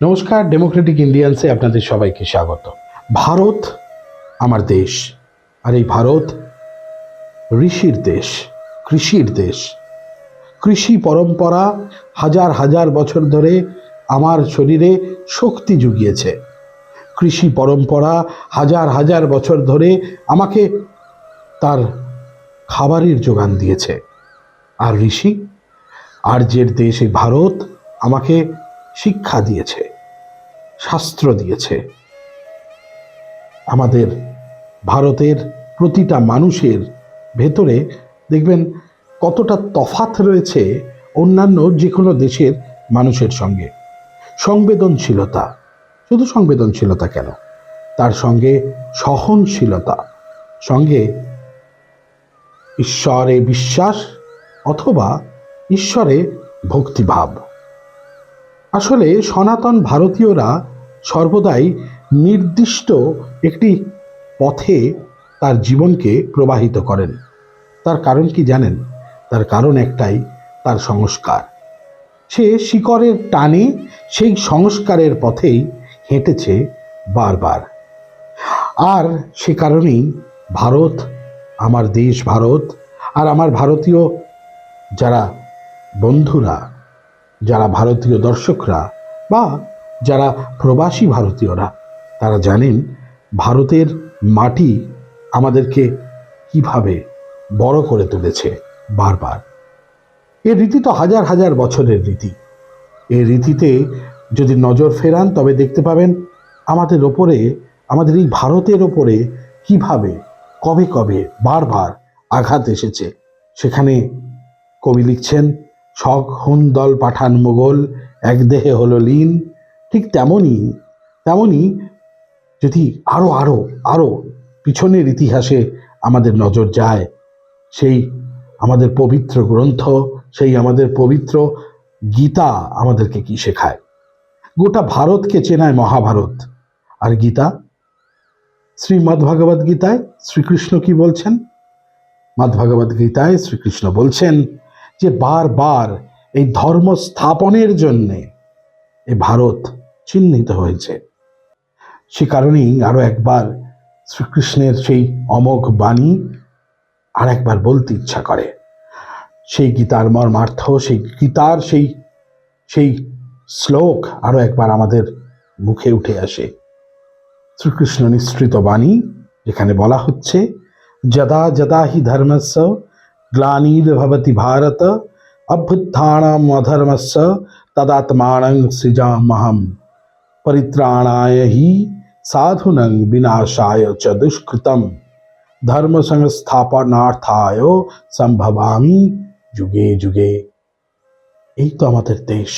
নমস্কার ডেমোক্রেটিক ইন্ডিয়ান্সে আপনাদের সবাইকে স্বাগত। ভারত আমার দেশ, আর এই ভারত ঋষির দেশ, কৃষির দেশ। কৃষি পরম্পরা হাজার হাজার বছর ধরে আমার শরীরে শক্তি জুগিয়েছে। কৃষি পরম্পরা হাজার হাজার বছর ধরে আমাকে তার খাবারের যোগান দিয়েছে। আর ঋষি, আর্যের দেশ এই ভারত আমাকে শিক্ষা দিয়েছে, শাস্ত্র দিয়েছে। আমাদের ভারতের প্রতিটা মানুষের ভেতরে দেখবেন কতটা তফাত রয়েছে অন্যান্য যে কোনো দেশের মানুষের সঙ্গে। সংবেদনশীলতা, শুধু সংবেদনশীলতা কেন? তার সঙ্গে সহনশীলতা, সঙ্গে ঈশ্বরে বিশ্বাস অথবা ঈশ্বরে ভক্তিভাব। আসলে সনাতন ভারতীয়রা সর্বদাই নির্দিষ্ট একটি পথে তার জীবনকে প্রবাহিত করেন। তার কারণ কি জানেন? তার কারণ একটাই, তার সংস্কার। সে শিকড়ের টানে সেই সংস্কারের পথেই হেঁটেছে বারবার। আর সে কারণেই ভারত, আমার দেশ ভারত, আর আমার ভারতীয় যারা বন্ধুরা যারা ভারতীয় দর্শকরা বা যারা প্রবাসী ভারতীয়রা, তারা জানেন ভারতের মাটি আমাদেরকে কীভাবে বড় করে তুলেছে বারবার। এ রীতি তো হাজার হাজার বছরের রীতি। এই রীতিতে যদি নজর ফেরান, তবে দেখতে পাবেন আমাদের ওপরে, আমাদের এই ভারতের ওপরে কীভাবে, কবে কবে বারবার আঘাত এসেছে। সেখানে কবি লিখছেন হুন দল পাঠান মোগল এক দেহে হলো লীন। ঠিক তেমনই তেমনই যদি আরও আরও আরও পিছনের ইতিহাসে আমাদের নজর যায়, সেই আমাদের পবিত্র গ্রন্থ, সেই আমাদের পবিত্র গীতা আমাদেরকে কি শেখায়? গোটা ভারতকে চেনায় মহাভারত। আর গীতা? শ্রীমদ্ ভগবদ গীতায় শ্রীকৃষ্ণ কি বলছেন? মদ্ভগবদ গীতায় শ্রীকৃষ্ণ বলছেন যে বারবার এই ধর্ম স্থাপনের জন্যে এ ভারত চিহ্নিত হয়েছে। সে কারণেই আরও একবার শ্রীকৃষ্ণের সেই অমোঘ বাণী আর একবার বলতে ইচ্ছা করে। সেই গীতার মর্মার্থ, সেই গীতার সেই সেই শ্লোক আরও একবার আমাদের মুখে উঠে আসে। শ্রীকৃষ্ণ নিঃসৃত বাণী, যেখানে বলা হচ্ছে, যদা যদা হি ধর্মস্য গ্লানির্ভবতি ভারত অভ্যুত্থানম অধর্মস্য তদাত্মানং সৃজামহম পরিত্রাণায় হি সাধুনং বিনাশায় চ দুষ্কৃতম ধর্ম সংস্থাপনার্থায় সম্ভবামি যুগে যুগে এই তো আমাদের দেশ।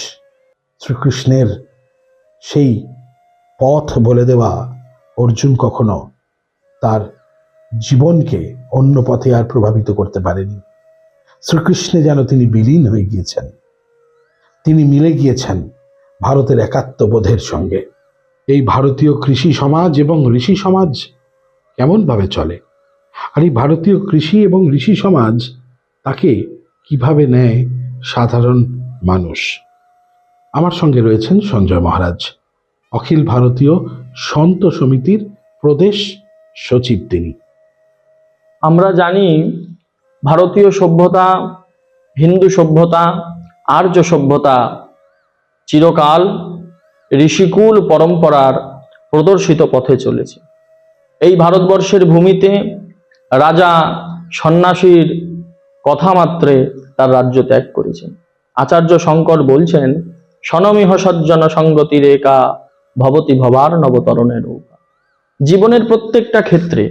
শ্রীকৃষ্ণের সেই পথ বলে দেওয়া অর্জুন কখনো তার জীবনকে অন্য পথে আর প্রভাবিত করতে পারেনি। শ্রীকৃষ্ণে যেন তিনি বিলীন হয়ে গিয়েছেন। তিনি মিলে গিয়েছেন ভারতের একাত্মবোধের সঙ্গে। এই ভারতীয় কৃষি সমাজ এবং ঋষি সমাজ কেমনভাবে চলে? আর এই ভারতীয় কৃষি এবং ঋষি সমাজ তাকে কীভাবে নেয় সাধারণ মানুষ? আমার সঙ্গে রয়েছেন সঞ্জয় মহারাজ, অখিল ভারতীয় সন্ত সমিতির প্রদেশ সচিব তিনি। আমরা জানি ভারতীয় সভ্যতা, হিন্দু সভ্যতা, আর্য সভ্যতা চিরকাল ঋষিকুল পরম্পরার প্রদর্শিত পথে চলেছে। এই ভারতবর্ষের ভূমিতে রাজা সন্ন্যাসীর কথা মাত্রে তার রাজ্য ত্যাগ করেছেন। আচার্য শঙ্কর বলছেন সনমিহ সজ্জন সঙ্গতি রেখা ভবতি ভবার নবতরণের নৌকা জীবনের প্রত্যেকটা ক্ষেত্রে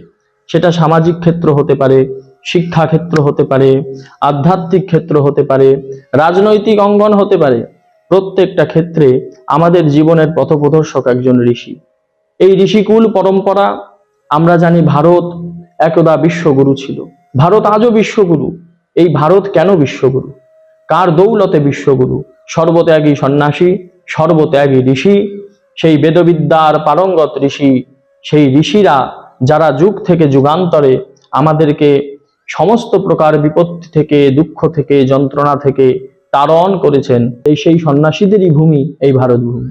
সেটা সামাজিক ক্ষেত্র হতে পারে, শিক্ষা ক্ষেত্র হতে পারে, আধ্যাত্মিক ক্ষেত্র হতে পারে, রাজনৈতিক অঙ্গন হতে পারে, প্রত্যেকটা ক্ষেত্রে আমাদের জীবনের পথপ্রদর্শক একজন ঋষি। এই ঋষিকুল পরম্পরা, আমরা জানি ভারত একদা বিশ্বগুরু ছিল। ভারত আজও বিশ্বগুরু। এই ভারত কেন বিশ্বগুরু? কার দৌলতে বিশ্বগুরু? সর্বত্যাগী সন্ন্যাসী, সর্বত্যাগী ঋষি, সেই বেদবিদ্যার পারঙ্গত ঋষি, সেই ঋষিরা যারা যুগ থেকে যুগান্তরে আমাদেরকে সমস্ত প্রকার বিপত্তি থেকে, দুঃখ থেকে, যন্ত্রণা থেকে তারণ করেছেন, এই সেই সন্ন্যাসীদেরই ভূমি, এই ভারত ভূমি